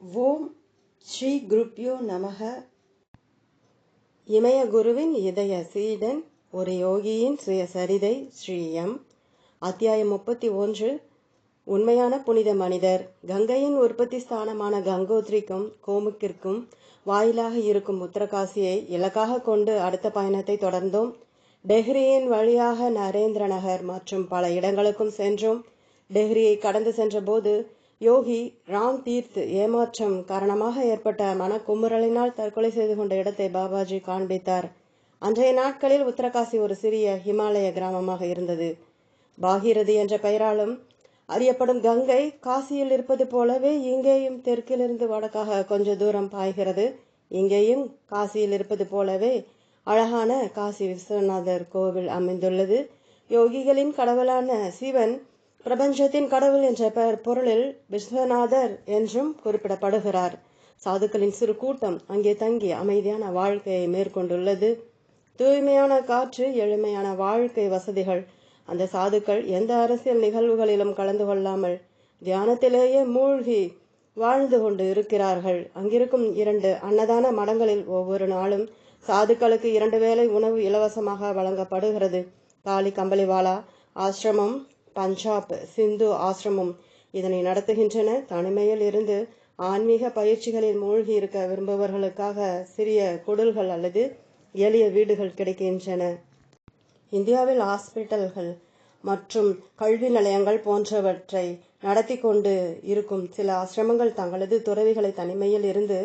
ஓம் ஸ்ரீ குருப்யோ நமக. இமய குருவின் இதய சீடன் ஒரு யோகியின் சுயசரிதை ஸ்ரீ எம். அத்தியாயம் முப்பத்தி ஒன்று. உண்மையான புனித மனிதர். கங்கையின் உற்பத்தி ஸ்தானமான கங்கோத்ரிக்கும் கோமுக்கிற்கும் வாயிலாக இருக்கும் உத்தரகாசியை இலக்காக கொண்டு அடுத்த பயணத்தை தொடர்ந்தோம். டெஹ்ரியின் வழியாக நரேந்திர நகர் மற்றும் பல இடங்களுக்கும் சென்றோம். டெஹ்ரியை கடந்து சென்றபோது யோகி ராம் தீர்த் ஏமாற்றம் காரணமாக ஏற்பட்ட மனக்குமுறலினால் தற்கொலை செய்து கொண்ட இடத்தை பாபாஜி காண்பித்தார். அன்றைய நாட்களில் உத்தரகாசி ஒரு சிறிய ஹிமாலய கிராமமாக இருந்தது. பாகீரதி என்ற பெயராலும் அறியப்படும் கங்கை காசியில் இருப்பது போலவே இங்கேயும் தெற்கிலிருந்து வடக்காக கொஞ்ச தூரம் பாய்கிறது. இங்கேயும் காசியில் இருப்பது போலவே அழகான காசி விஸ்வநாதர் கோவில் அமைந்துள்ளது. யோகிகளின் கடவுளான சிவன் பிரபஞ்சத்தின் கடவுள் என்ற பெயர் பொருளில் விஸ்வநாதர் என்றும் குறிப்பிடப்படுகிறார். சாதுக்களின் சிறு கூட்டம் அங்கே தங்கி அமைதியான வாழ்க்கையை மேற்கொண்டுள்ளது. தூய்மையான காற்று எளிமையான வாழ்க்கை வசதிகள். அந்த சாதுக்கள் எந்த அரசியல் நிகழ்வுகளிலும் கலந்து கொள்ளாமல் தியானத்திலேயே மூழ்கி வாழ்ந்து கொண்டு இருக்கிறார்கள். அங்கிருக்கும் இரண்டு அன்னதான மடங்களில் ஒவ்வொரு நாளும் சாதுக்களுக்கு இரண்டு வேளை உணவு இலவசமாக வழங்கப்படுகிறது. காளி கம்பளிவாலா ஆசிரமம் பஞ்சாப் சிந்து ஆசிரமம் இதனை நடத்துகின்றன. தனிமையில் இருந்து ஆன்மீக பயிற்சிகளில் மூழ்கி இருக்க விரும்புபவர்களுக்காக சிறிய குடல்கள் அல்லது எளிய வீடுகள் கிடைக்கின்றன. இந்தியாவில் ஹாஸ்பிட்டல்கள் மற்றும் கல்வி நிலையங்கள் போன்றவற்றை நடத்தி கொண்டு இருக்கும் சில ஆசிரமங்கள் தங்களது துறவிகளை தனிமையில் இருந்து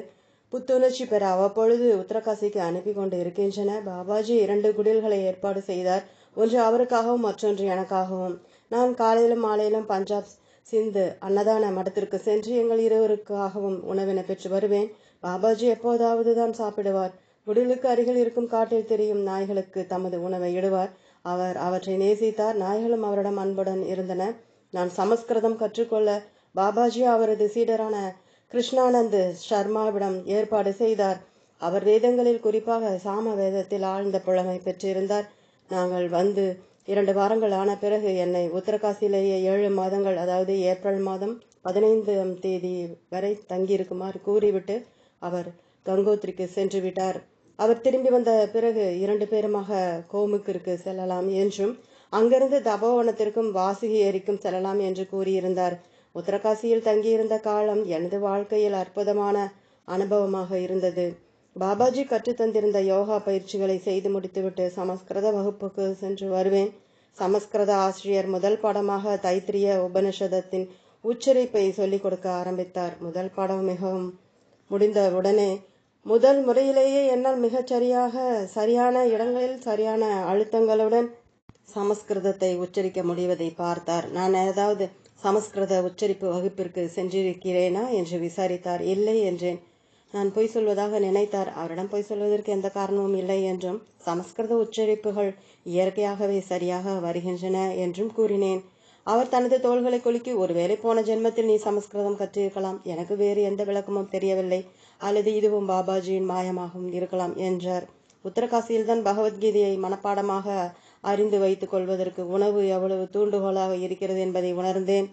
புத்துணர்ச்சி பெற அவ்வப்பொழுது உத்தரகாசிக்கு அனுப்பி கொண்டு இருக்கின்றன. பாபாஜி இரண்டு குடில்களை ஏற்பாடு செய்தார். ஒன்று அவருக்காகவும் மற்றொன்று எனக்காகவும். நான் காலையிலும் மாலையிலும் பஞ்சாப் சிந்து அன்னதான மடத்திற்கு சென்று எங்கள் இருவருக்காகவும் உணவினை பெற்று வருவேன். பாபாஜி எப்போதாவது தான் சாப்பிடுவார். குடிலுக்கு அருகில் இருக்கும் காட்டில் தெரியும் நாய்களுக்கு தமது உணவை இடுவார். அவர் அவற்றை நேசித்தார். நாய்களும் அவரிடம் அன்புடன் இருந்தன. நான் சமஸ்கிருதம் கற்றுக்கொள்ள பாபாஜி அவரது சீடரான கிருஷ்ணானந்த் சர்மாவிடம் ஏற்பாடு செய்தார். அவர் வேதங்களில் குறிப்பாக சாம வேதத்தில் ஆழ்ந்த புலமை பெற்றிருந்தார். நாங்கள் வந்து இரண்டு வாரங்கள் ஆன பிறகு என்னை உத்தரகாசியிலேயே ஏழு மாதங்கள் அதாவது ஏப்ரல் மாதம் பதினைந்தாம் தேதி வரை தங்கியிருக்குமாறு கூறிவிட்டு அவர் கங்கோத்ரிக்கு சென்று விட்டார். அவர் திரும்பி வந்த பிறகு இரண்டு பேருமாக கோமுக்கிற்கு செல்லலாம் என்றும் அங்கிருந்து தபோவனத்திற்கும் வாசுகி ஏரிக்கும் செல்லலாம் என்று கூறியிருந்தார். உத்தரகாசியில் தங்கியிருந்த காலம் எனது வாழ்க்கையில் அற்புதமான அனுபவமாக இருந்தது. பாபாஜி கற்றுத்தந்திருந்த யோகா பயிற்சிகளை செய்து முடித்துவிட்டு சமஸ்கிருத வகுப்புக்கு சென்று வருவேன். சமஸ்கிருத ஆசிரியர் முதல் பாடமாக தைத்திரிய உபனிஷதத்தின் உச்சரிப்பை சொல்லிக் கொடுக்க ஆரம்பித்தார். முதல் பாடம் மிகவும் முடிந்த உடனே முதல் முறையிலேயே என்னால் மிகச் சரியாக சரியான இடங்களில் சரியான அழுத்தங்களுடன் சமஸ்கிருதத்தை உச்சரிக்க முடிவதை பார்த்தார். நான் ஏதாவது சமஸ்கிருத உச்சரிப்பு வகுப்பிற்கு சென்றிருக்கிறேனா என்று விசாரித்தார். இல்லை என்றேன். நான் பொய் சொல்வதாக நினைத்தார். அவரிடம் பொய் சொல்வதற்கு எந்த காரணமும் இல்லை என்றும் சமஸ்கிருத உச்சரிப்புகள் இயற்கையாகவே சரியாக வருகின்றன என்றும் கூறினேன். அவர் தனது தோள்களை குலுக்கி ஒருவேளை போன ஜென்மத்தில் நீ சமஸ்கிருதம் கற்றிருக்கலாம். எனக்கு வேறு எந்த விளக்கமும் தெரியவில்லை. அல்லது இதுவும் பாபாஜியின் மாயமாகவும் இருக்கலாம் என்றார். உத்தரகாசியில்தான் பகவத்கீதையை மனப்பாடமாக அறிந்து வைத்துக் கொள்வதற்கு உணவு எவ்வளவு தூண்டுகோலாக இருக்கிறது என்பதை உணர்ந்தேன்.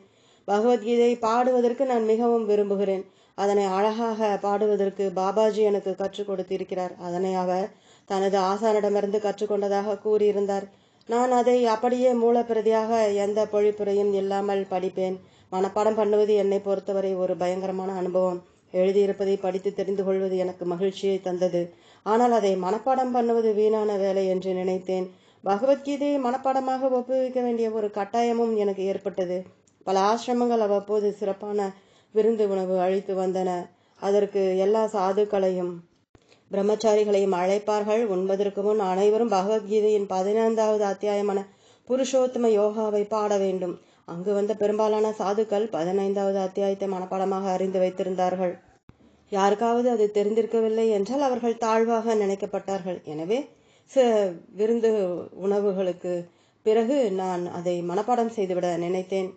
பகவத்கீதையை பாடுவதற்கு நான் மிகவும் விரும்புகிறேன். அதனை அழகாக பாடுவதற்கு பாபாஜி எனக்கு கற்றுக் கொடுத்திருக்கிறார். அதனை அவர் தனது ஆசானிடமிருந்து கற்றுக்கொண்டதாக கூறியிருந்தார். நான் அதை அப்படியே மூலப்பிரதியாக எந்த பொழிப்புரையும் இல்லாமல் படிப்பேன். மனப்பாடம் பண்ணுவது என்னை பொறுத்தவரை ஒரு பயங்கரமான அனுபவம். எழுதியிருப்பதை படித்து தெரிந்து கொள்வது எனக்கு மகிழ்ச்சியை தந்தது. ஆனால் அதை மனப்பாடம் பண்ணுவது வீணான வேலை என்று நினைத்தேன். பகவத்கீதையை மனப்பாடமாக ஒப்புவிக்க வேண்டிய ஒரு கட்டாயமும் எனக்கு ஏற்பட்டது. பல ஆசிரமங்கள் அவ்வப்போது சிறப்பான விருந்து உணவு அழித்து வந்தன. அதற்கு எல்லா சாதுக்களையும் பிரம்மச்சாரிகளையும் அழைப்பார்கள். உண்பதற்கு முன் அனைவரும் பகவத்கீதையின் பதினைந்தாவது அத்தியாயமான புருஷோத்தம யோகாவை பாட வேண்டும். அங்கு வந்த பெரும்பாலான சாதுக்கள் பதினைந்தாவது அத்தியாயத்தை மனப்பாடமாக அறிந்து வைத்திருந்தார்கள். யாருக்காவது அது தெரிந்திருக்கவில்லை என்றால் அவர்கள் தாழ்வாக நினைக்கப்பட்டார்கள். எனவே விருந்து உணவுகளுக்கு பிறகு நான் அதை மனப்பாடம் செய்துவிட நினைத்தேன்.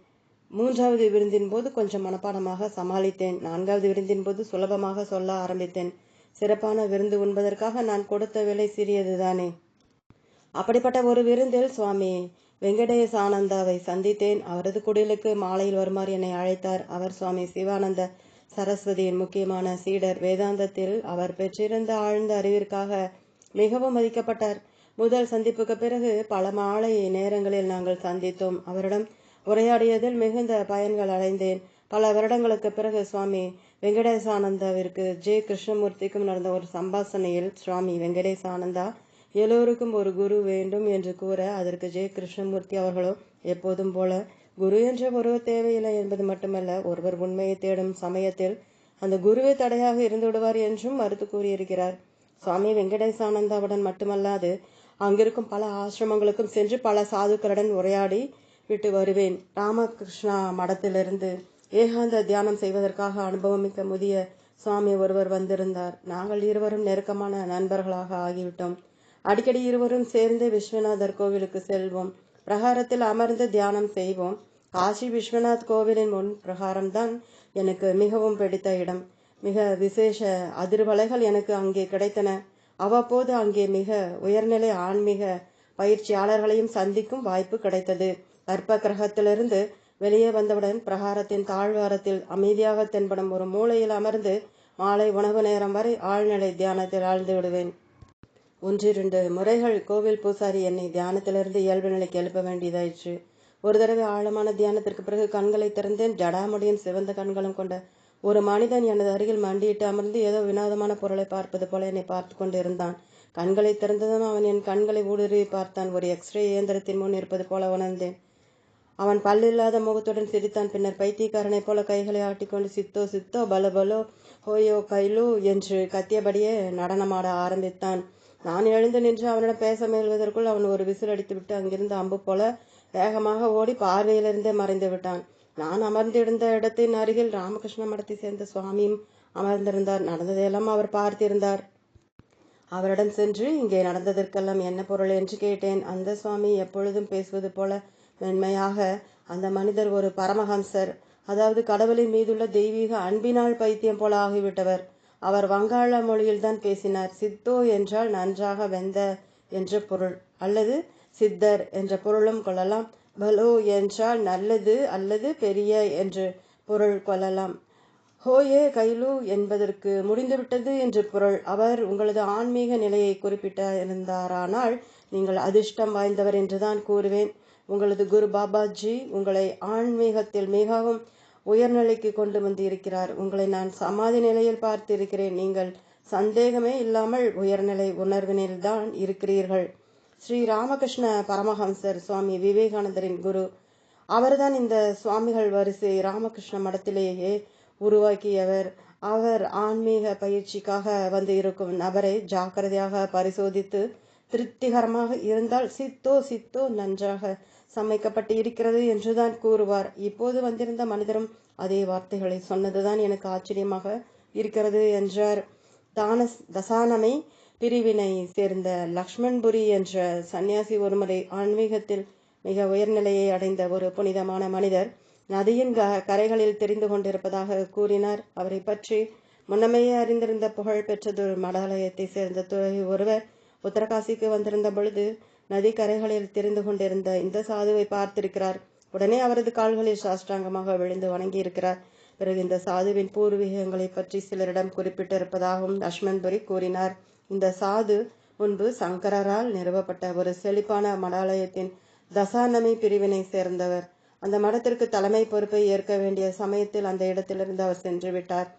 மூன்றாவது விருந்தின் போது கொஞ்சம் மனப்பாடமாக சமாளித்தேன். நான்காவது விருந்தின் போது சுலபமாக சொல்ல ஆரம்பித்தேன். சிறப்பான விருந்து உண்பதற்காக நான் கொடுத்த விலை சிறியதுதானே. அப்படிப்பட்ட ஒரு விருந்தில் சுவாமி வெங்கடேஷ் ஆனந்தாவை சந்தித்தேன். அவரது குடிலுக்கு மாலையில் வருமாறு என்னை அழைத்தார். அவர் சுவாமி சிவானந்த சரஸ்வதியின் முக்கியமான சீடர். வேதாந்தத்தில் அவர் பெற்றிருந்த ஆழ்ந்த அறிவிற்காக மிகவும் மதிக்கப்பட்டார். முதல் சந்திப்புக்கு பிறகு பல மாலை நேரங்களில் நாங்கள் சந்தித்தோம். அவரிடம் உரையாடியதில் மிகுந்த பயன்கள் அடைந்தேன். பல வருடங்களுக்கு பிறகு சுவாமி வெங்கடேசானந்தாவிற்கு ஜே. கிருஷ்ணமூர்த்திக்கும் நடந்த ஒரு சம்பாசனையில் சுவாமி வெங்கடேசானந்தா எல்லோருக்கும் ஒரு குரு வேண்டும் என்று கூற அதற்கு ஜே. கிருஷ்ணமூர்த்தி அவர்களோ எப்போதும் போல குரு என்ற ஒருவர் தேவையில்லை என்பது மட்டுமல்ல ஒருவர் உண்மையை தேடும் சமயத்தில் அந்த குருவே தடையாக இருந்து விடுவார் என்றும் மறுத்து கூறியிருக்கிறார். சுவாமி வெங்கடேசானந்தாவுடன் மட்டுமல்லாது அங்கிருக்கும் பல ஆசிரமங்களுக்கும் சென்று பல சாதுக்களுடன் உரையாடி விட்டு வருவேன். ராமகிருஷ்ணா மடத்திலிருந்து ஏகாந்த தியானம் செய்வதற்காக அனுபவமிக்க முதிய சுவாமி ஒருவர் வந்திருந்தார். நாங்கள் இருவரும் நெருக்கமான நண்பர்களாக ஆகிவிட்டோம். அடிக்கடி இருவரும் சேர்ந்து விஸ்வநாதர் கோவிலுக்கு செல்வோம். பிரகாரத்தில் அமர்ந்து தியானம் செய்வோம். காசி விஸ்வநாத் கோவிலின் முன் பிரகாரம்தான் எனக்கு மிகவும் பிடித்த இடம். மிக விசேஷ அதிர்வலைகள் எனக்கு அங்கே கிடைத்தன. அவ்வப்போது அங்கே மிக உயர்நிலை ஆன்மீக பயிற்சியாளர்களையும் சந்திக்கும் வாய்ப்பு கிடைத்தது. கர்ப்ப கிரகத்திலிருந்து வெளியே வந்தவுடன் பிரகாரத்தின் தாழ்வாரத்தில் அமைதியாக தென்படும் ஒரு மூலையில் அமர்ந்து மாலை உணவு நேரம் வரை ஆழ்நிலை தியானத்தில் ஆழ்ந்து விடுவேன். ஒன்றிரண்டு முறைகள் கோவில் பூசாரி என்னை தியானத்திலிருந்து இயல்பு நிலைக்கு எழுப்ப வேண்டியதாயிற்று. ஒரு தடவை ஆழமான தியானத்திற்கு பிறகு கண்களை திறந்தேன். ஜடாமுடியும் சிவந்த கண்களும் கொண்ட ஒரு மனிதன் எனது அருகில் மண்டியிட்டு அமர்ந்து ஏதோ வினோதமான பொருளை பார்ப்பது போல என்னை பார்த்து கொண்டு இருந்தான் கண்களை திறந்ததும் அவன் என் கண்களை ஊடுருவி பார்த்தான். ஒரு எக்ஸ்ரே இயந்திரத்தின் முன் இருப்பது போல உணர்ந்தேன். அவன் பல்லில்லாத முகத்துடன் சிரித்தான். பின்னர் பைத்தியக்காரனைப் போல கைகளை ஆட்டிக்கொண்டு சித்தோ சித்தோ பல பலோ ஹோயோ கைலு என்று கத்தியபடியே நடனமாட ஆரம்பித்தான். நான் எழுந்து நின்று அவனிடம் பேச முயல்வதற்குள் அவன் ஒரு விசில் அடித்துவிட்டு அங்கிருந்து அம்பு போல வேகமாக ஓடி பார்வையிலிருந்தே மறைந்து விட்டான். நான் அமர்ந்திருந்த இடத்தின் அருகில் ராமகிருஷ்ண மடத்தை சேர்ந்த சுவாமியும் அமர்ந்திருந்தார். நடந்ததையெல்லாம் அவர் பார்த்திருந்தார். அவரிடம் சென்று இங்கே நடந்ததற்கெல்லாம் என்ன பொருள்? என்று கேட்டேன். அந்த சுவாமி எப்பொழுதும் பேசுவது போல மென்மையாக அந்த மனிதர் ஒரு பரமஹம்சர். அதாவது கடவுளின் மீதுள்ள தெய்வீக அன்பினால் பைத்தியம் போல ஆகிவிட்டவர். அவர் வங்காள மொழியில்தான் பேசினார். சித்தோ என்றால் நன்றாக வெந்த என்ற பொருள். அல்லது சித்தர் என்ற பொருளும் கொள்ளலாம். பலோ என்றால் நல்லது அல்லது பெரிய என்று பொருள் கொள்ளலாம். ஹோயே கைலு என்பதற்கு முடிந்துவிட்டது என்று பொருள். அவர் உங்களது ஆன்மீக நிலையை குறிப்பிட்ட இருந்தாரானால் நீங்கள் அதிர்ஷ்டம் வாய்ந்தவர் என்றுதான் கூறுவேன். உங்களது குரு பாபாஜி உங்களை ஆன்மீகத்தில் மிகவும் உயர்நிலைக்கு கொண்டு வந்து இருக்கிறார் உங்களை நான் சமாதி நிலையில் பார்த்திருக்கிறேன். நீங்கள் சந்தேகமே இல்லாமல் உயர்நிலை உணர்வினில் தான் இருக்கிறீர்கள். ஸ்ரீ ராமகிருஷ்ண பரமஹம்சர் சுவாமி விவேகானந்தரின் குரு. அவர்தான் இந்த சுவாமிகள் வரிசை ராமகிருஷ்ண மடத்திலேயே உருவாக்கியவர். அவர் ஆன்மீக பயிற்சிக்காக வந்து இருக்கும் நபரை ஜாக்கிரதையாக பரிசோதித்து திருப்திகரமாக இருந்தால் சித்தோ சித்தோ நன்றாக சமைக்கப்பட்டு இருக்கிறது என்றுதான் கூறுவார். இப்போது வந்திருந்த மனிதரும் அதே வார்த்தைகளை சொன்னதுதான் எனக்கு ஆச்சரியமாக இருக்கிறது என்றார். தான தசானமை பிரிவினை சேர்ந்த லக்ஷ்மண்புரி என்ற சன்னியாசி ஒருமுறை ஆன்மீகத்தில் மிக உயர்நிலையை அடைந்த ஒரு புனிதமான மனிதர் நதியின் க கரைகளில் தெரிந்து கொண்டிருப்பதாக கூறினார். அவரை பற்றி முன்னமையே அறிந்திருந்த புகழ் பெற்றதொரு மடாலயத்தை சேர்ந்த துறை ஒருவர் உத்தரகாசிக்கு வந்திருந்த பொழுது நதிக்கரைகளில் தெரிந்து கொண்டிருந்த இந்த சாதுவை பார்த்திருக்கிறார். உடனே அவரது கால்களில் சாஷ்டாங்கமாக விழுந்து வணங்கியிருக்கிறார். பிறகு இந்த சாதுவின் பூர்வீகங்களை பற்றி சிலரிடம் குறிப்பிட்டிருப்பதாகவும் லக்ஷ்மண்புரி கூறினார். இந்த சாது முன்பு சங்கரரால் நிறுவப்பட்ட ஒரு செழிப்பான மடாலயத்தின் தசானமி பிரிவினை சேர்ந்தவர். அந்த மடத்திற்கு தலைமை பொறுப்பை ஏற்க வேண்டிய சமயத்தில் அந்த இடத்திலிருந்து அவர் சென்று விட்டார்.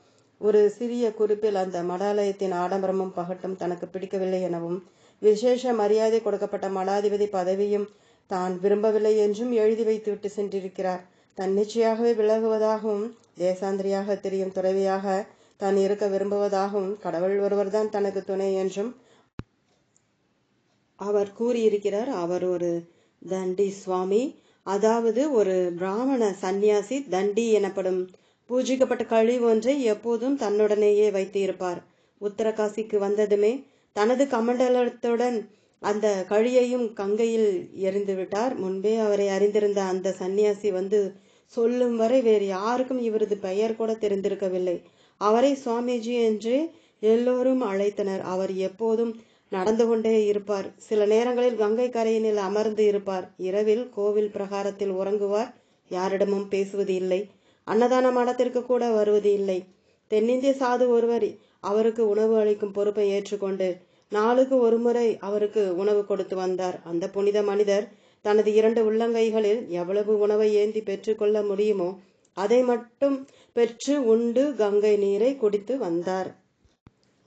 ஒரு சிறிய குறிப்பில் அந்த மடாலயத்தின் ஆடம்பரமும் பகட்டும் தனக்கு பிடிக்கவில்லை எனவும் விசேஷ மரியாதை கொடுக்கப்பட்ட மடாதிபதி பதவியும் தான் விரும்பவில்லை என்றும் எழுதி வைத்துவிட்டு சென்றிருக்கிறார். தன்னிச்சையாகவே விலகுவதாகவும் தேசாந்திரியாக தெரியும் துறவியாக தான் இருக்க விரும்புவதாகவும் கடவுள் ஒருவர்தான் தனக்கு துணை என்றும் அவர் கூறியிருக்கிறார். அவர் ஒரு தண்டி சுவாமி. அதாவது ஒரு பிராமண சந்நியாசி. தண்டி எனப்படும் பூஜிக்கப்பட்ட கழிவு ஒன்றை எப்போதும் தன்னுடனேயே வைத்து இருப்பார் உத்தரகாசிக்கு வந்ததுமே தனது கமண்டலத்துடன் அந்த கழியையும் கங்கையில் எறிந்துவிட்டார் முன்பே அவரை அறிந்திருந்த அந்த சன்னியாசி வந்து சொல்லும் வரை வேறு யாருக்கும் இவரது பெயர் கூட தெரிந்திருக்கவில்லை. அவரை சுவாமிஜி என்று எல்லோரும் அழைத்தனர். அவர் எப்போதும் நடந்து கொண்டே இருப்பார். சில நேரங்களில் கங்கை கரையினில் அமர்ந்து இருப்பார். இரவில் கோவில் பிரகாரத்தில் உறங்குவார். யாரிடமும் பேசுவது இல்லை. அன்னதான மடத்திற்கு கூட வருவது இல்லை. தென்னிந்திய சாது ஒருவர் அவருக்கு உணவு அளிக்கும் பொறுப்பை ஏற்றுக்கொண்டு நாளுக்கு ஒருமுறை அவருக்கு உணவு கொடுத்து வந்தார். அந்த புனித மனிதர் தனது இரண்டு உள்ளங்கைகளில் எவ்வளவு உணவை ஏந்தி பெற்றுக்கொள்ள முடியுமோ அதை மட்டும் பெற்று உண்டு கங்கை நீரை குடித்து வந்தார்.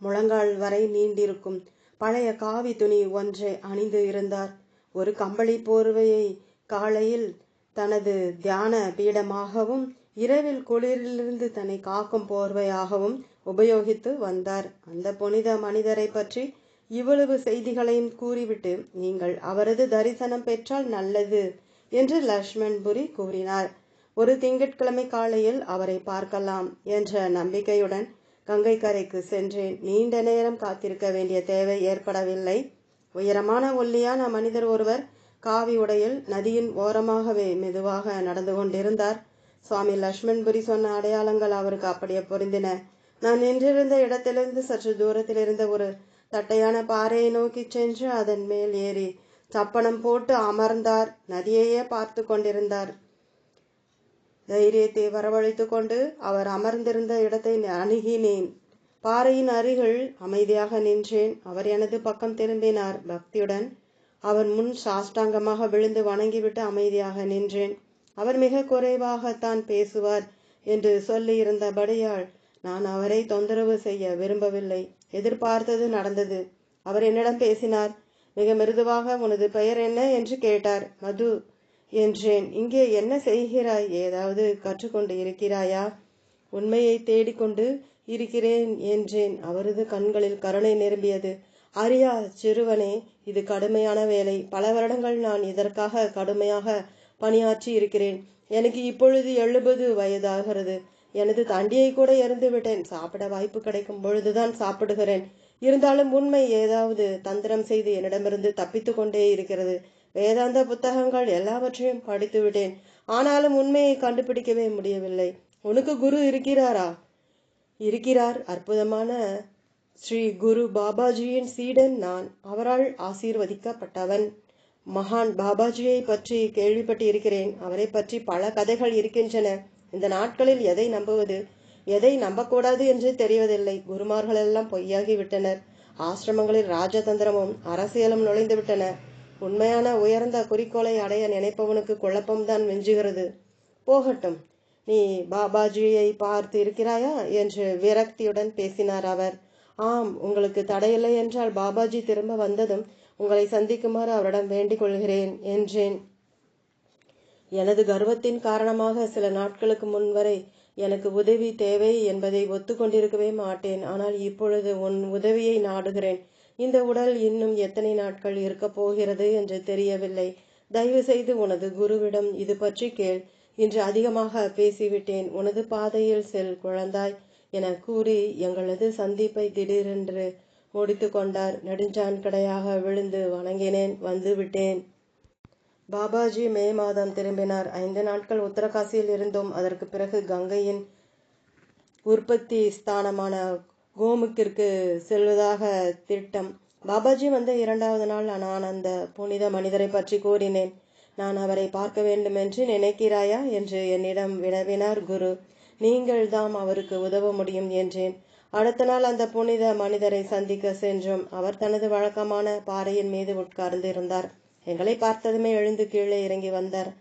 முழங்கால் வரை நீண்டிருக்கும் பழைய காவி துணி ஒன்றை அணிந்து இருந்தார். ஒரு கம்பளி போர்வையை காலையில் தனது தியான பீடமாகவும் இரவில் குளிரிலிருந்து தன்னை காக்கும் போர்வையாகவும் உபயோகித்து வந்தார். அந்த புனித மனிதரை பற்றி இவ்வளவு செய்திகளையும் கூறிவிட்டு நீங்கள் அவரது தரிசனம் பெற்றால் நல்லது என்று லக்ஷ்மண்புரி கூறினார். ஒரு திங்கட்கிழமை காலையில் அவரை பார்க்கலாம் என்ற நம்பிக்கையுடன் கங்கை கரைக்கு சென்றேன். நீண்ட நேரம் காத்திருக்க வேண்டிய தேவை ஏற்படவில்லை. உயரமான ஒல்லியான மனிதர் ஒருவர் காவி உடையில் நதியின் ஓரமாகவே மெதுவாக நடந்து கொண்டிருந்தார். சுவாமி லக்ஷ்மண்புரி சொன்ன அடையாளங்கள் அவருக்கு அப்படியே பொருந்தின. நான் நின்றிருந்த இடத்திலிருந்து சற்று தூரத்தில் இருந்த ஒரு தட்டையான பாறையை நோக்கி சென்று அதன் மேல் ஏறி சப்பனம் போட்டு அமர்ந்தார். நதியையே பார்த்து கொண்டிருந்தார். தைரியத்தை வரவழைத்து கொண்டு அவர் அமர்ந்திருந்த இடத்தை அணுகினேன். பாறையின் அருகில் அமைதியாக நின்றேன். அவர் எனது பக்கம் திரும்பினார். பக்தியுடன் அவர் முன் சாஷ்டாங்கமாக விழுந்து வணங்கிவிட்டு அமைதியாக நின்றேன். அவர் மிக குறைவாகத்தான் பேசுவார் என்று சொல்லியிருந்தபடியால் நான் அவரை தொந்தரவு செய்ய விரும்பவில்லை. எதிர்பார்த்தது நடந்தது. அவர் என்னிடம் பேசினார். மிக மிருதுவாக உனது பெயர் என்ன என்று கேட்டார். மது என்றேன். இங்கே என்ன செய்கிறாய்? ஏதாவது கற்றுக்கொண்டு இருக்கிறாயா? உண்மையை தேடிக்கொண்டு இருக்கிறேன் என்றேன். அவரது கண்களில் கருணை நிரம்பியது. அரியா சிறுவனே இது கடுமையான வேலை. பல வருடங்கள் நான் இதற்காக கடுமையாக பணியாற்றி இருக்கிறேன் எனக்கு இப்பொழுது எழுபது வயதாகிறது. எனது தண்டியை கூட இறந்து விட்டேன். சாப்பிட வாய்ப்பு கிடைக்கும் பொழுதுதான் சாப்பிடுகிறேன். இருந்தாலும் உண்மை ஏதாவது தந்திரம் செய்து என்னிடமிருந்து தப்பித்து கொண்டே இருக்கிறது. வேதாந்த புத்தகங்கள் எல்லாவற்றையும் படித்து விட்டேன். ஆனாலும் உண்மையை கண்டுபிடிக்கவே முடியவில்லை. உனக்கு குரு இருக்கிறாரா? இருக்கிறார். அற்புதமான ஸ்ரீ குரு பாபாஜியின் சீடன் நான். அவரால் ஆசீர்வதிக்கப்பட்டவன். மகான் பாபாஜியை பற்றி கேள்விப்பட்டு இருக்கிறேன் அவரை பற்றி பல கதைகள் இருக்கின்றன. இந்த நாட்களில் எதை நம்புவது? எதை நம்பக்கூடாது என்று தெரிவதில்லை. குருமார்கள் எல்லாம் பொய்யாகி விட்டனர் ஆசிரமங்களில் ராஜதந்திரமும் அரசியலும் நுழைந்துவிட்டன. உண்மையான உயர்ந்த குறிக்கோளை அடைய நினைப்பவனுக்கு குழப்பம்தான் மிஞ்சுகிறது. போகட்டும். நீ பாபாஜியை பார்த்து இருக்கிறாயா? என்று விரக்தியுடன் பேசினார் அவர். ஆம் உங்களுக்கு தடையில்லை என்றால் பாபாஜி திரும்ப வந்ததும் உங்களை சந்திக்குமாறு அவரிடம் வேண்டிக் கொள்கிறேன் என்றேன். எனது கர்வத்தின் காரணமாக சில நாட்களுக்கு முன்வரை எனக்கு உதவி தேவை என்பதை ஒத்துக்கொண்டிருக்கவே மாட்டேன். ஆனால் இப்பொழுது உன் உதவியை நாடுகிறேன். இந்த உடல் இன்னும் எத்தனை நாட்கள் இருக்கப் போகிறது என்று தெரியவில்லை. தயவு செய்து உனது குருவிடம் இது பற்றி கேள். இன்று அதிகமாக பேசிவிட்டேன். உனது பாதையில் செல் குழந்தாய் என கூறி எங்களது சந்திப்பை திடீரென்று முடித்து கொண்டார். நெடுஞ்சான் கடையாக விழுந்து வணங்கினேன். வந்து விட்டேன். பாபாஜி மே மாதம் திரும்பினார். ஐந்து நாட்கள் உத்தரகாசியில் இருந்தோம் அதற்கு பிறகு கங்கையின் உற்பத்தி ஸ்தானமான கோமுக்கிற்கு செல்வதாக திட்டம். பாபாஜி வந்த இரண்டாவது நாள் நான் அந்த புனித மனிதரை பற்றி கூறினேன். நான் அவரை பார்க்க வேண்டும் என்று நினைக்கிறாயா? என்று என்னிடம் வினவினார் குரு. நீங்கள் தாம் அவருக்கு உதவ முடியும் என்றேன். அடுத்த நாள் அந்த புனித மனிதரை சந்திக்க சென்றோம். அவர் தனது வழக்கமான பாறையின் மீது உட்கார்ந்து இருந்தார் எங்களை பார்த்ததுமே எழுந்து கீழே இறங்கி வந்தார்.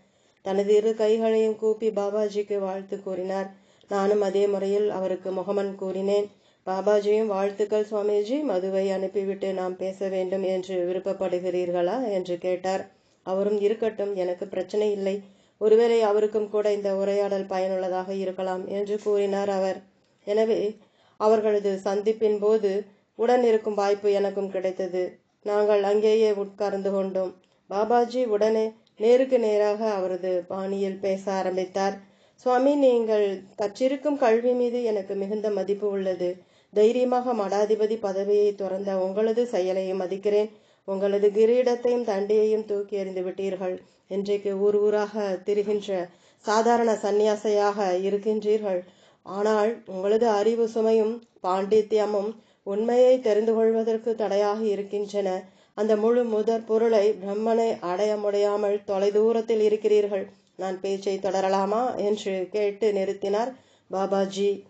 தனது இரு கைகளையும் கூப்பி பாபாஜிக்கு வாழ்த்து கூறினார். நானும் அதே முறையில் அவருக்கு முகமன் கூறினேன். பாபாஜியும் வாழ்த்துக்கள் சுவாமிஜி மதுவை அனுப்பிவிட்டு நாம் பேச வேண்டும் என்று விருப்பப்படுகிறீர்களா? என்று கேட்டார். அவரும் இருக்கட்டும் எனக்கு பிரச்சனை இல்லை. ஒருவேளை அவருக்கும் கூட இந்த உரையாடல் பயனுள்ளதாக இருக்கலாம் என்று கூறினார் அவர். எனவே அவர்களது சந்திப்பின் போது உடன் இருக்கும் வாய்ப்பு எனக்கும் கிடைத்தது. நாங்கள் அங்கேயே உட்கார்ந்து கொண்டோம். பாபாஜி உடனே நேருக்கு நேராக அவரது பாணியில் பேச ஆரம்பித்தார். சுவாமி நீங்கள் கற்றிருக்கும் கல்வி மீது எனக்கு மிகுந்த மதிப்பு உள்ளது. தைரியமாக மடாதிபதி பதவியை துறந்த உங்களது செயலையும் மதிக்கிறேன். உங்களது கிரீடத்தையும் தண்டியையும் தூக்கி எறிந்து விட்டீர்கள். இன்றைக்கு ஊர் ஊராக திரிகின்ற சாதாரண சந்நியாசையாக இருக்கின்றீர்கள். ஆனால் உங்களது அறிவு சுமையும் பாண்டித்யமும் உண்மையை தெரிந்து கொள்வதற்கு தடையாக இருக்கின்றன. அந்த முழு முதற் பொருளை பிரம்மனை அடைய முடியாமல் தொலைதூரத்தில் இருக்கிறீர்கள். நான் பேச்சை தொடரலாமா? என்று கேட்டு நிறுத்தினார் பாபாஜி.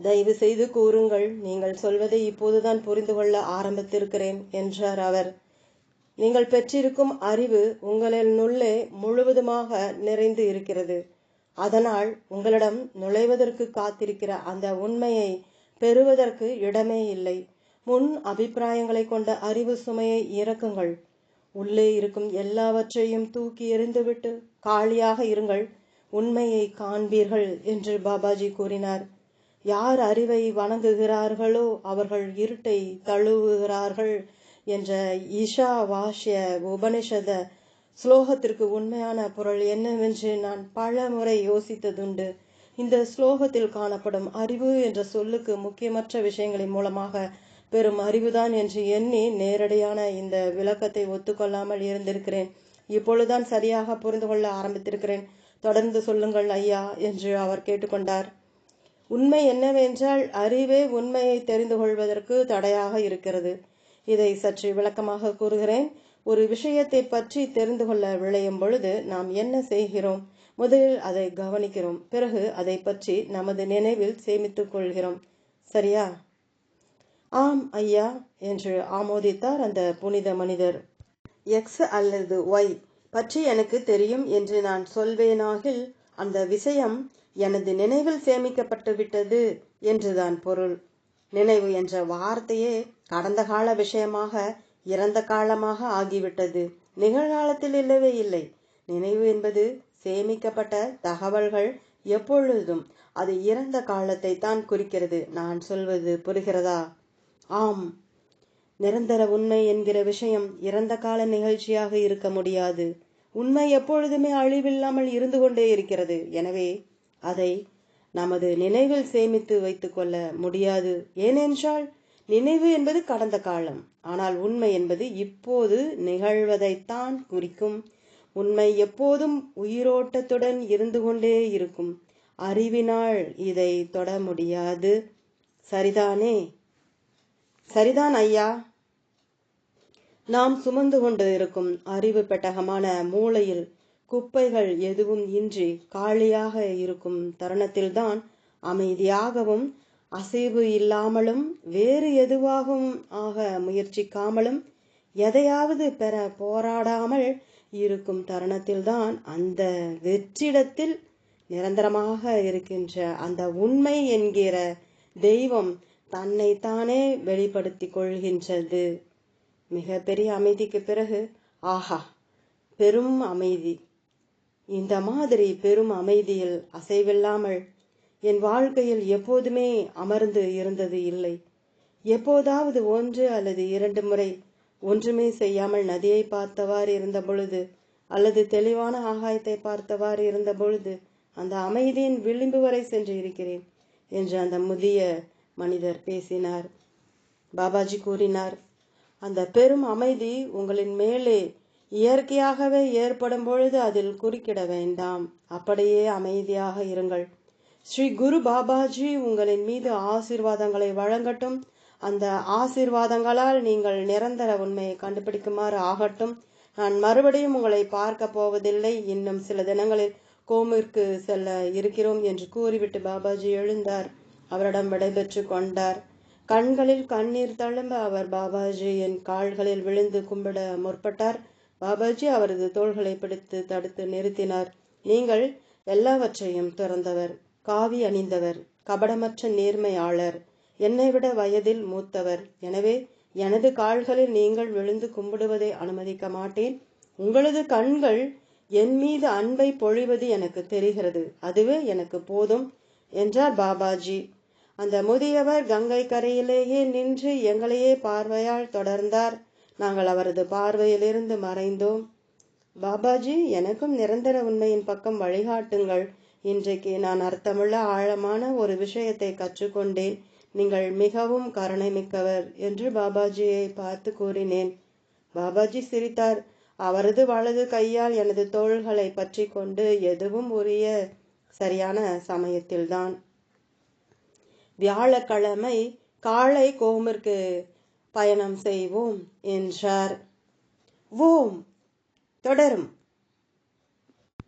தயவு செய்து கூறுங்கள் நீங்கள் சொல்வதை இப்போதுதான் புரிந்து கொள்ள ஆரம்பித்திருக்கிறேன் என்றார் அவர். நீங்கள் பெற்றிருக்கும் அறிவு உங்களினுள்ளே முழுவதுமாக நிறைந்து இருக்கிறது. அதனால் உங்களிடம் நுழைவதற்கு காத்திருக்கிற அந்த உண்மையை பெறுவதற்கு இடமே இல்லை. முன் அபிப்பிராயங்களை கொண்ட அறிவு சுமையை இறக்குங்கள் உள்ளே இருக்கும் எல்லாவற்றையும் தூக்கி எறிந்துவிட்டு காலியாக இருங்கள். உண்மையை காண்பீர்கள் என்று பாபாஜி கூறினார். யார் அறிவை வணங்குகிறார்களோ அவர்கள் இருட்டை தழுவுகிறார்கள் என்ற ஈஷா வாஷ்ய உபனிஷத ஸ்லோகத்திற்கு உண்மையான பொருள் என்னவென்று நான் பல முறை யோசித்ததுண்டு. இந்த ஸ்லோகத்தில் காணப்படும் அறிவு என்ற சொல்லுக்கு முக்கியமற்ற விஷயங்களின் மூலமாக பெரும் அறிவுதான் என்று எண்ணி நேரடியான இந்த விளக்கத்தை ஒத்துக்கொள்ளாமல் இருந்திருக்கிறேன். இப்பொழுதுதான் சரியாக புரிந்து கொள்ள ஆரம்பித்திருக்கிறேன். தொடர்ந்து சொல்லுங்கள் ஐயா என்று அவர் கேட்டுக்கொண்டார். உண்மை என்னவென்றால் அறிவே உண்மையை தெரிந்து கொள்வதற்கு தடையாக இருக்கிறது. இதை சற்று விளக்கமாக கூறுகிறேன். ஒரு விஷயத்தை பற்றி தெரிந்து கொள்ள விளையும் பொழுது நாம் என்ன செய்கிறோம்? முதலில் அதை கவனிக்கிறோம். பிறகு அதை பற்றி நமது நினைவில் சேமித்துக் கொள்கிறோம். சரியா? ஆம் ஐயா என்று ஆமோதித்தார் அந்த புனித மனிதர். எக்ஸ் அல்லது ஒய் பற்றி எனக்கு தெரியும் என்று நான் சொல்வேனாகில் அந்த விஷயம் எனது நினைவில் சேமிக்கப்பட்டு விட்டது என்றுதான் பொருள். நினைவு என்ற வார்த்தையே கடந்த கால விஷயமாக இறந்த காலமாக ஆகிவிட்டது. நிகழ்காலத்தில் இல்லவே இல்லை. நினைவு என்பது சேமிக்கப்பட்ட தகவல்கள் எப்பொழுதும் அது இறந்த காலத்தை தான் குறிக்கிறது. நான் சொல்வது புரிகிறதா? ஆம். நிரந்தர உண்மை என்கிற விஷயம் இறந்த கால நிகழ்ச்சியாக இருக்க முடியாது. உண்மை எப்பொழுதுமே அழிவில்லாமல் இருந்து கொண்டே இருக்கிறது. எனவே அதை நமது நினைவில் சேமித்து வைத்துக் கொள்ள முடியாது. ஏனென்றால் நினைவு என்பது கடந்த காலம். ஆனால் உண்மை என்பது இப்போது நிகழ்வதைத்தான் குறிக்கும். உண்மை எப்போதும் உயிரோட்டத்துடன் இருந்து கொண்டே இருக்கும். அறிவினால் இதை தொட முடியாது. சரிதானே? சரிதான் ஐயா. நாம் சுமந்து கொண்டு இருக்கும் அறிவு பெட்டகமான மூளையில் குப்பைகள் எதுவும் இன்றி காலியாக இருக்கும் தருணத்தில்தான் அமைதியாகவும் அசைவு இல்லாமலும் வேறு எதுவாகவும் ஆக முயற்சிக்காமலும் எதையாவது பெற போராடாமல் இருக்கும் தருணத்தில்தான் அந்த வெற்றிடத்தில் நிரந்தரமாக இருக்கின்ற அந்த உண்மை என்கிற தெய்வம் தன்னைத்தானே வெளிப்படுத்தி கொள்கின்றது. மிகப்பெரிய அமைதிக்கு பிறகு ஆஹா பெரும் அமைதி. இந்த மாதிரி பெரும் அமைதியில் அசைவில்லாமல் என் வாழ்க்கையில் எப்போதுமே அமர்ந்து இருந்தது இல்லை. எப்போதாவது ஒன்று அல்லது இரண்டு முறை ஒன்றுமே செய்யாமல் நதியை பார்த்தவாறு இருந்த பொழுது அல்லது தெளிவான ஆகாயத்தை பார்த்தவாறு இருந்த பொழுது அந்த அமைதியின் விளிம்பு வரை சென்று இருக்கிறேன் என்று அந்த முதிய மனிதர் பேசினார். பாபாஜி கூறினார் அந்த பெரும் அமைதி உங்களின் மேலே இயற்கையாகவே ஏற்படும் பொழுது அதில் குறுக்கிட வேண்டாம். அப்படியே அமைதியாக இருங்கள். ஸ்ரீ குரு பாபாஜி உங்களின் மீது ஆசீர்வாதங்களை வழங்கட்டும். அந்த ஆசீர்வாதங்களால் நீங்கள் நிரந்தர உண்மையை கண்டுபிடிக்குமாறு ஆகட்டும். நான் மறுபடியும் உங்களை பார்க்க போவதில்லை. இன்னும் சில தினங்களில் கோமிற்கு செல்ல இருக்கிறோம் என்று கூறிவிட்டு பாபாஜி எழுந்தார். அவரிடம் விடைபெற்று கொண்டார். கண்களில் கண்ணீர் தழும்ப அவர் பாபாஜியின் கால்களில் விழுந்து கும்பிட முற்பட்டார். பாபாஜி அவரது தோள்களை பிடித்து தடுத்து நிறுத்தினார். நீங்கள் எல்லாவற்றையும் துறந்தவர் காவி அணிந்தவர் கபடமற்ற நேர்மையாளர் என்னை விட வயதில் மூத்தவர். எனவே எனது கால்களில் நீங்கள் விழுந்து கும்பிடுவதை அனுமதிக்க மாட்டேன். உங்களது கண்கள் என் மீது அன்பை பொழிவது எனக்கு தெரிகிறது. அதுவே எனக்கு போதும் என்றார் பாபாஜி. அந்த முதியவர் கங்கை கரையிலேயே நின்று எங்களையே பார்வையால் தொடர்ந்தார். நாங்கள் அவரது பார்வையிலிருந்து மறைந்தோம். பாபாஜி எனக்கும் நிரந்தர உண்மையின் பக்கம் வழிகாட்டுங்கள். இன்றைக்கு நான் அர்த்தமுள்ள ஆழமான ஒரு விஷயத்தை கற்றுக்கொண்டேன். நீங்கள் மிகவும் கருணை மிக்கவர் என்று பாபாஜியை பார்த்து கூறினேன். பாபாஜி சிரித்தார். அவரது வலது கையால் எனது தோள்களை பற்றி கொண்டு எதுவும் உரிய சரியான சமயத்தில்தான். வியாழக்கிழமை காலை கோமிற்கு பயணம் செய்வோம் என்றார். ஓம். தொடரும்.